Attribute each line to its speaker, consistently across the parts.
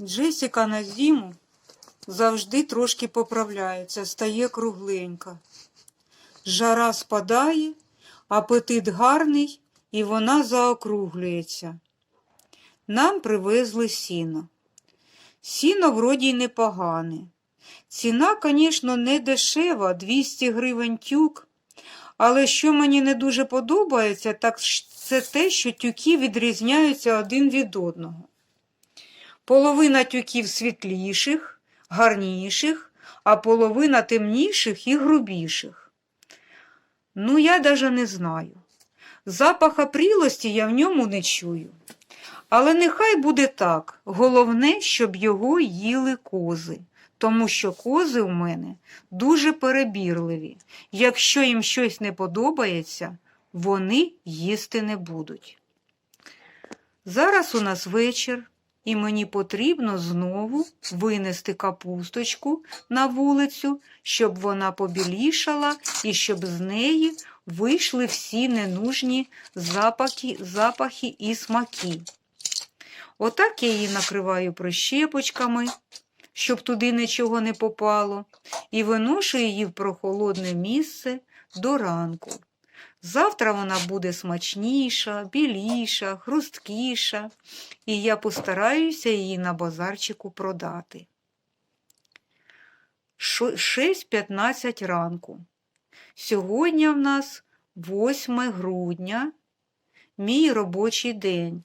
Speaker 1: Джесіка на зиму завжди трошки поправляється, стає кругленька. Жара спадає, апетит гарний, і вона заокруглюється. Нам привезли сіно. Сіно вроді й непогане. Ціна, звісно, не дешева, 200 гривень тюк. Але що мені не дуже подобається, так це те, що тюки відрізняються один від одного. Половина тюків світліших, гарніших, а половина темніших і грубіших. Ну, я даже не знаю. Запаха прілості я в ньому не чую. Але нехай буде так. Головне, щоб його їли кози, тому що кози у мене дуже перебірливі. Якщо їм щось не подобається, вони їсти не будуть. Зараз у нас вечір, і мені потрібно знову винести капусточку на вулицю, щоб вона побілішала і щоб з неї вийшли всі ненужні запахи, запахи і смаки. Отак я її накриваю прищепочками, щоб туди нічого не попало, і виношу її в прохолодне місце до ранку. Завтра вона буде смачніша, біліша, хрусткіша, і я постараюся її на базарчику продати. 6.15 ранку. Сьогодні в нас 8 грудня, мій робочий день,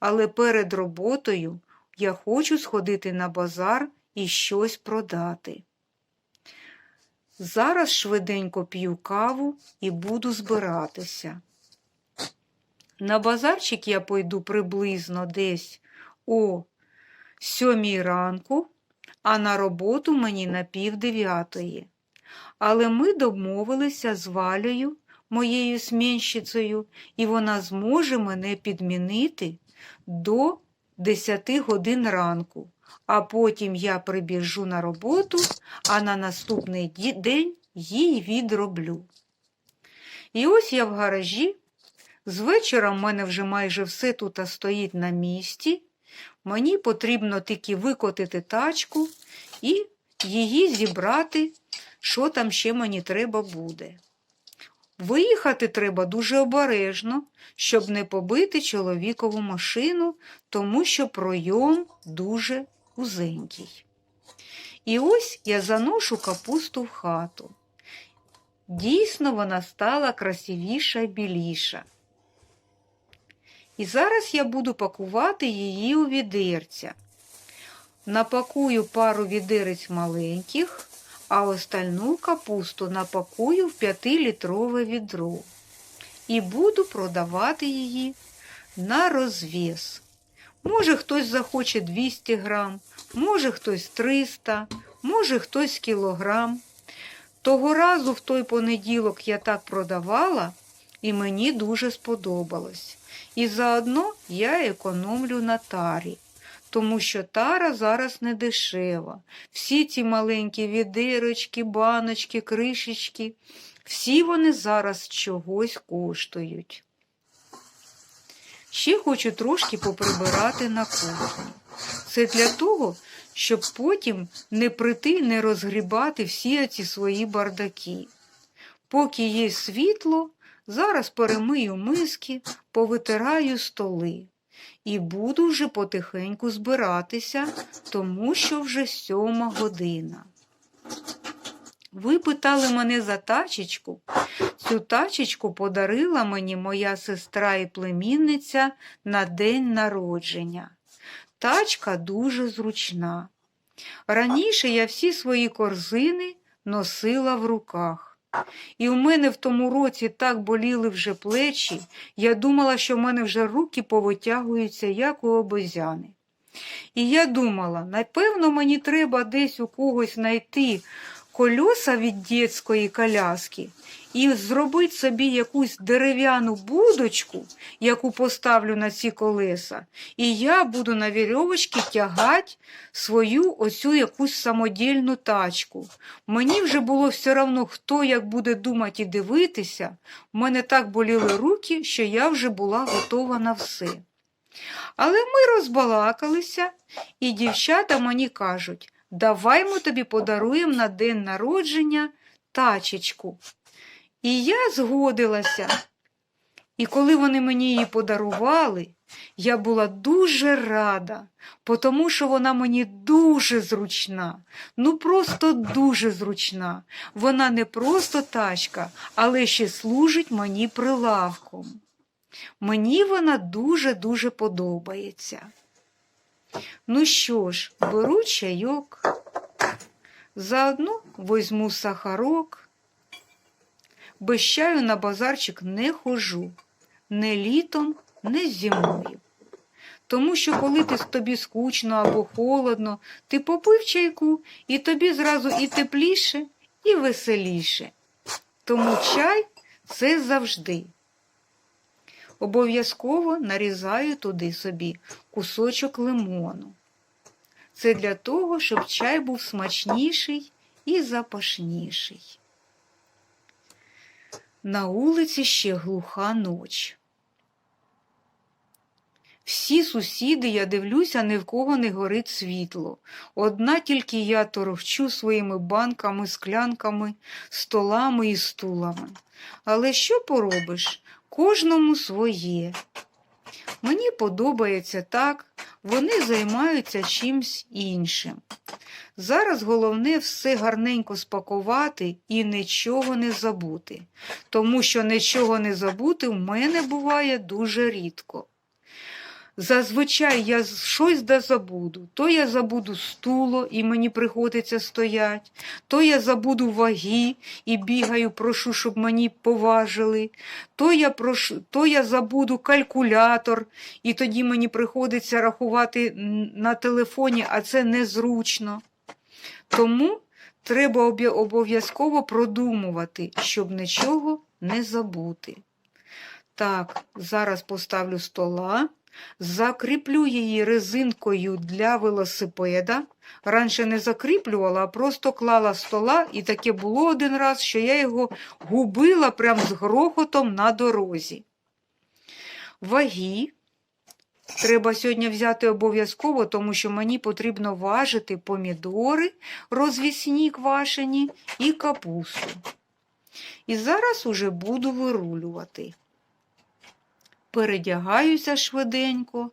Speaker 1: але перед роботою я хочу сходити на базар і щось продати. Зараз швиденько п'ю каву і буду збиратися. На базарчик я пойду приблизно десь о сьомій ранку, а на роботу мені на пів дев'ятої. Але ми домовилися з Валею, моєю смінщицею, і вона зможе мене підмінити до 10 годин ранку, а потім я прибіжу на роботу, а на наступний день їй відроблю. І ось я в гаражі. З вечора в мене вже майже все тут стоїть на місці. Мені потрібно тільки викотити тачку і її зібрати, що там ще мені треба буде. Виїхати треба дуже обережно, щоб не побити чоловікову машину, тому що пройом дуже узенький. І ось я заношу капусту в хату. Дійсно, вона стала красивіша й біліша. І зараз я буду пакувати її у відерця. Напакую пару відерець маленьких, а остальну капусту напакую в 5-літрове відро. І буду продавати її на розв'яз. Може, хтось захоче 200 грам, може хтось 300, може хтось кілограм. Того разу в той понеділок я так продавала, і мені дуже сподобалось. І заодно я економлю на тарі, тому що тара зараз не дешева. Всі ці маленькі відирочки, баночки, кришечки, всі вони зараз чогось коштують. Ще хочу трошки поприбирати на кухні. Це для того, щоб потім не прийти, не розгрібати всі ці свої бардаки. Поки є світло, зараз перемию миски, повитираю столи. І буду вже потихеньку збиратися, тому що вже сьома година. Ви питали мене за тачечку. Цю тачечку подарила мені моя сестра і племінниця на день народження. Тачка дуже зручна. Раніше я всі свої корзини носила в руках. І у мене в тому році так боліли вже плечі, я думала, що в мене вже руки повитягуються, як у обезяни. І я думала, напевно, мені треба десь у когось знайти кольоса від дітської коляски і зробити собі якусь дерев'яну будочку, яку поставлю на ці колеса, і я буду на вірьовочці тягати свою оцю якусь самодільну тачку. Мені вже було все одно, хто як буде думати і дивитися. У мене так боліли руки, що я вже була готова на все. Але ми розбалакалися, і дівчата мені кажуть, давай ми тобі подаруємо на день народження тачечку. І я згодилася. І коли вони мені її подарували, я була дуже рада, тому що вона мені дуже зручна, ну просто дуже зручна. Вона не просто тачка, але ще служить мені прилавком. Мені вона дуже-дуже подобається. Ну що ж, беру чайок, заодно возьму сахарок. Без чаю на базарчик не хожу, не літом, не зимою. Тому що коли ти, тобі скучно або холодно, ти попив чайку, і тобі зразу і тепліше, і веселіше. Тому чай це завжди. Обов'язково нарізаю туди собі кусочок лимону. Це для того, щоб чай був смачніший і запашніший. На вулиці ще глуха ноч. Всі сусіди, я дивлюся, ні в кого не горить світло. Одна тільки я торохчу своїми банками, склянками, столами і стулами. Але що поробиш? Кожному своє. Мені подобається так, вони займаються чимсь іншим. Зараз головне все гарненько спакувати і нічого не забути, тому що нічого не забути в мене буває дуже рідко. Зазвичай я щось да забуду. То я забуду стуло, і мені приходиться стоять, то я забуду ваги і бігаю, прошу, щоб мені поважили, то я, прошу, то я забуду калькулятор, і тоді мені приходиться рахувати на телефоні, а це незручно. Тому треба обов'язково продумувати, щоб нічого не забути. Так, зараз поставлю стола. Закріплю її резинкою для велосипеда. Раніше не закріплювала, а просто клала стола, і таке було один раз, що я його губила прямо з грохотом на дорозі. Ваги треба сьогодні взяти обов'язково, тому що мені потрібно важити помідори, розвісні квашені і капусту. І зараз уже буду вирулювати передягаюся швиденько.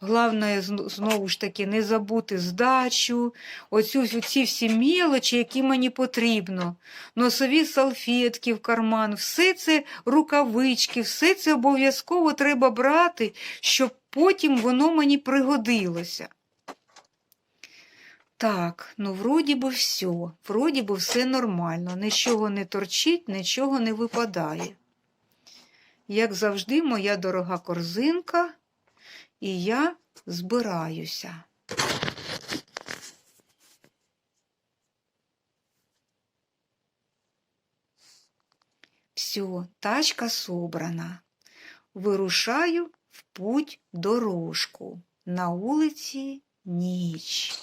Speaker 1: Головне, знову ж таки, не забути здачу, оцю ці всі мілочі, які мені потрібно. Носові салфетки в карман, все це рукавички, все це обов'язково треба брати, щоб потім воно мені пригодилося. Так, ну вроді би все, вроді би все нормально, нічого не торчить, нічого не випадає як завжди, моя дорога корзинка, і я збираюся. Все, тачка собрана. Вирушаю в путь дорожку. На вулиці ніч.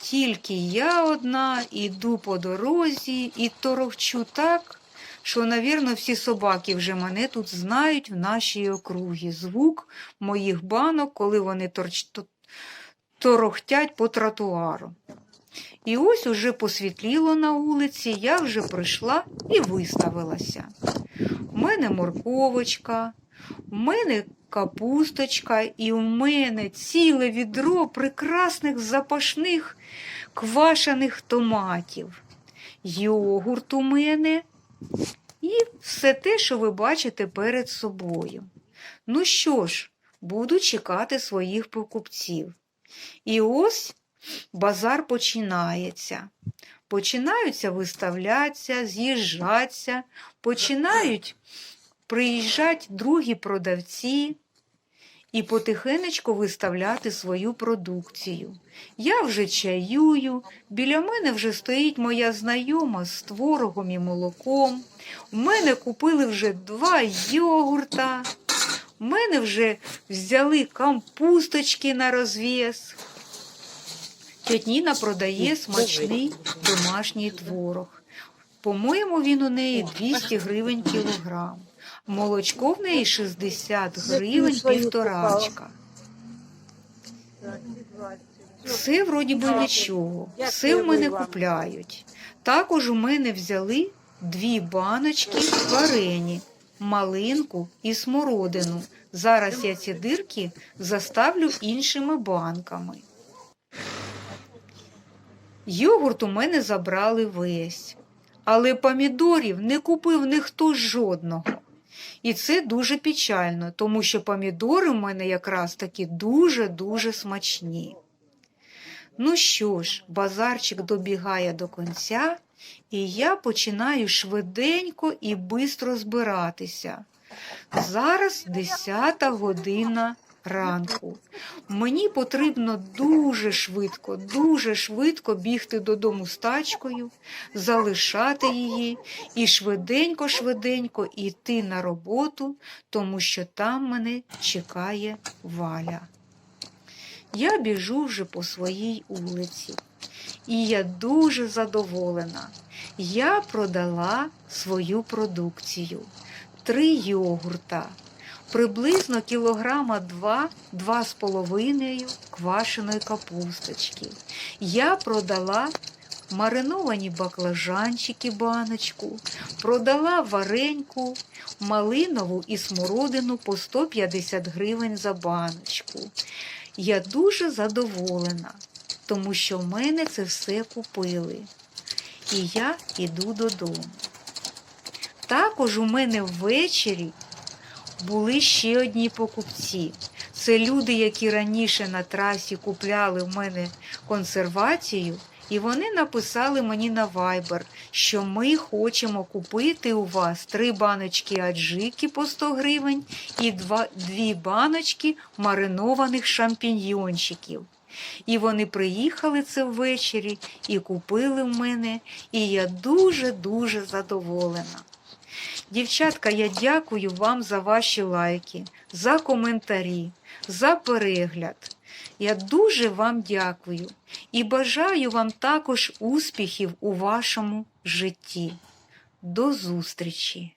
Speaker 1: Тільки я одна іду по дорозі і торохчу так, що, навірно, всі собаки вже мене тут знають в нашій округі. Звук моїх банок, коли вони торч... торохтять по тротуару. І ось уже посвітліло на вулиці, я вже прийшла і виставилася. У мене морковочка, у мене капусточка, і у мене ціле відро прекрасних запашних квашених томатів. Йогурт у мене і все те, що ви бачите перед собою. Ну що ж, буду чекати своїх покупців. І ось базар починається. Починаються виставлятися, з'їжджатися, починають приїжджати другі продавці і потихенечку виставляти свою продукцію. Я вже чаюю, біля мене вже стоїть моя знайома з творогом і молоком. У мене купили вже два йогурта. У мене вже взяли кампусточки на розв'яз. Тетніна продає смачний домашній творог. По-моєму, він у неї 200 гривень кілограм. Молочко в неї 60 гривень півторачка. Все вроді би нічого, все в мене купляють. Також у мене взяли дві баночки варені, малинку і смородину. Зараз я ці дирки заставлю іншими банками. Йогурт у мене забрали весь, але помідорів не купив ніхто жодного. І це дуже печально, тому що помідори в мене якраз таки дуже-дуже смачні. Ну що ж, базарчик добігає до кінця, і я починаю швиденько і бистро збиратися. Зараз 10 година ранку. Мені потрібно дуже швидко, дуже швидко бігти додому з тачкою, залишати її і швиденько-швиденько йти на роботу, тому що там мене чекає валя. Я біжу вже по своїй вулиці, і я дуже задоволена. Я продала свою продукцію. Три йогурта, приблизно кілограма два, два з половиною квашеної капусточки. Я продала мариновані баклажанчики баночку, продала вареньку, малинову і смородину по 150 гривень за баночку. Я дуже задоволена, тому що в мене це все купили. І я йду додому. Також у мене ввечері були ще одні покупці. Це люди, які раніше на трасі купляли в мене консервацію, і вони написали мені на Viber, що ми хочемо купити у вас три баночки аджики по 100 гривень і два, дві баночки маринованих шампіньйончиків. І вони приїхали це ввечері і купили в мене, і я дуже-дуже задоволена. Дівчатка, я дякую вам за ваші лайки, за коментарі, за перегляд. Я дуже вам дякую і бажаю вам також успіхів у вашому житті. До зустрічі!